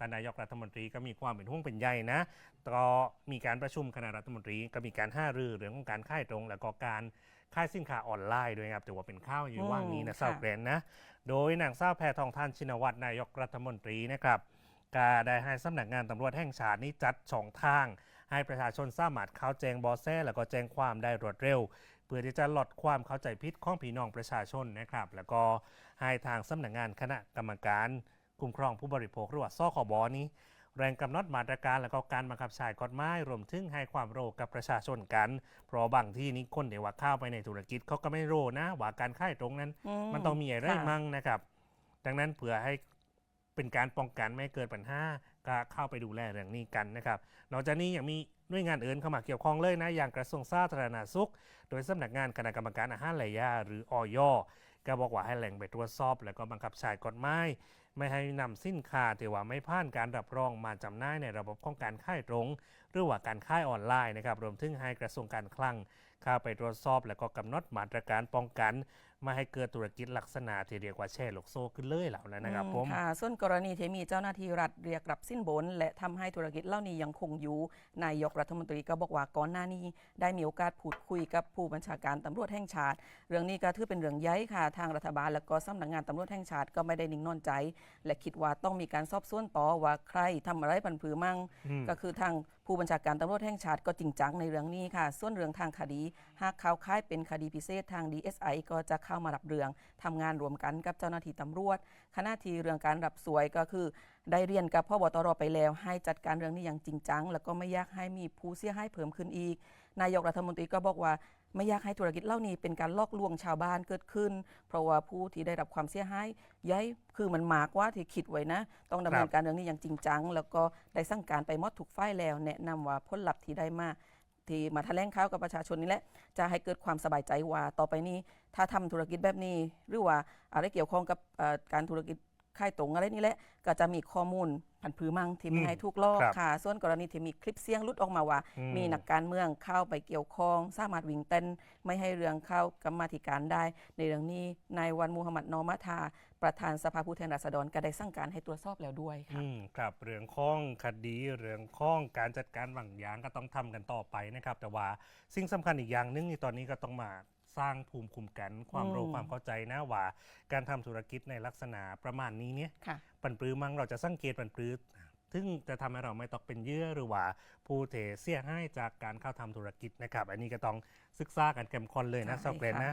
ท่านนายกรัฐมนตรีก็มีความเป็นห่วงเป็นใยนะก็มีการประชุมคณะรัฐมนตรีก็มีการห้ารือเรื่องของการค่ายตรง แล้วก็การค่ายสินค้าออนไลน์ด้วยครับถือว่าเป็นข้าวอยู่ว่างนี้นะอืมเศร้าค่ะแกรนนะ โดยนางสาวแพทองทานชินวัตรนายกรัฐมนตรีนะครับก็ได้ให้สำนักงานตำรวจแห่งชาตินี้จัดสองทาง ให้ประชาชนสามารถเข้าแจ้งเบอแสแล้วก็แจ้งความได้รวดเร็ว เพื่อที่จะลดความเข้าใจผิดของพี่น้องประชาชนนะครับ แล้วก็ให้ทางสำนักงานคณะกรรมการ คุ้มครองผู้บริโภคหรือว่าสคบนี้ แรงกำหนดมาตรการแล้วก็การบังคับใช้กฎหมายรวมถึงให้ความรู้กับประชาชนกัน เพราะบางที่นี้คนเดี๋ยวว่าเข้าไปในธุรกิจเขาก็ไม่รู้นะ ว่าการค่ายตรงนั้นมันต้องมีอะไรค่ะ มั่งนะครับ ดังนั้นเผื่อให้เป็นการป้องกันไม่ให้เกิดปัญหาก็เข้าไปดูแลเรื่องนี้กันนะครับ นอกจากนี้ยังมีหน่วยงานอื่นเข้ามาเกี่ยวข้องเลยนะ อย่างกระทรวงสาธารณสุข โดยสำนักงานคณะกรรมการอาหารและยาหรืออยก็บอกว่าให้แหล่งไปตรวจสอบ แล้วก็บังคับใช้กฎหมายไม่ให้นำสินค้าที่ว่าไม่ผ่านการรับรองมาจำหน่ายในระบบของการค่ายตรง หรือว่าการค่ายออนไลน์นะครับรวมถึงให้กระทรวงการคลังเข้าไปตรวจสอบแล้วก็กำหนดมาตรการป้องกันไม่ให้เกิดธุรกิจลักษณะที่เรียกว่าแช่ลูกโซ่ขึ้นเลยเหล่านั้นนะครับอืผมค่ะส่วนกรณีที่มีเจ้าหน้าที่รัฐเรียกรับสิ้นบน และทำให้ธุรกิจเหล่านี้ยังคงอยู่นายกรัฐมนตรีก็บอกว่าก่อนหน้านี้ ได้มีโอกาสพูดคุยกับผู้บัญชาการตำรวจแห่งชาติ เรื่องนี้ก็ถือเป็นเรื่องใหญ่ค่ะทางรัฐบาล และก็สำนักงานตำรวจแห่งชาติก็ไม่ได้นิ่งนอนใจและคิดว่าต้องมีการสอบสวนต่อว่าใครทำอะไรพันผือมั่งอืมก็คือทางผู้บัญชาการตำรวจแห่งชาติก็จริงจังในเรื่องนี้ค่ะ ส่วนเรื่องทางคดี หากข่าวค้ายเป็นคดีพิเศษทาง DSI ก็จะเข้ามารับเรื่องทำงานรวมกันกับเจ้าหน้าที่ตำรวจขณะที่เรื่องการรับสวยก็คือ ได้เรียนกับพ่อบตรไปแล้ว ให้จัดการเรื่องนี้อย่างจริงจัง แล้วก็ไม่อยากให้มีผู้เสียหายเพิ่มขึ้นอีก นายกรัฐมนตรีก็บอกว่า ไม่อยากให้ธุรกิจเหล่านี้เป็นการลอกลวงชาวบ้านเกิดขึ้น เพราะว่าผู้ที่ได้รับความเสียหายย้ายคือมันมากว่าที่คิดไว้นะ ต้องดำเนินการเรื่องนี้อย่างจริงจัง แล้วก็ได้สั่งการไปมดถูกฝ่ายแล้ว แนะนำว่าผลลัพธ์ที่ได้มาที่มาแถลงข่าวกับประชาชนนี่แหละจะให้เกิดความสบายใจว่าต่อไปนี้ ถ้าทำธุรกิจแบบนี้ หรือว่าอะไรเกี่ยวข้องกับเอ่อการธุรกิจ ค่ายตรงอะไรนี่แหละก็จะมีข้อมูลผันผือมั่งที่ไม่อืมให้ถูกลอกครับค่ะ ส่วนกรณีที่มีคลิปเสียงหลุดออกมาว่าอืมมีนักการเมืองเข้าไปเกี่ยวข้อง สามารถวิ่งเต้นไม่ให้เรื่องเข้ากรรมาธิการได้ ในเรื่องนี้นายวันมูฮัมหมัดนอมัทา ประธานสภาผู้แทนราษฎรก็ได้สั่งการให้ตรวจสอบแล้วด้วยค่ะอืมครับเรื่องข้องคดีเรื่องข้องการจัดการบางอย่างก็ต้องทำกันต่อไปนะครับ แต่ว่าสิ่งสำคัญอีกอย่างหนึงนี่ตอนนี้ก็ต้องมา สร้างภูมิคุ้มกันความรู้อืมความเข้าใจนะว่า การทำธุรกิจในลักษณะประมาณนี้เนี่ยค่ะปันปรือมั้งเราจะสังเกตปันปรือซึ่งจะทำให้เราไม่ตกเป็นเหยื่อหรือว่าผู้เทเสียให้จากการเข้าทำธุรกิจนะครับ อันนี้ก็ต้องศึกษากันเข้มข้นเลยนะใช่สอบเกรนค่ะนะ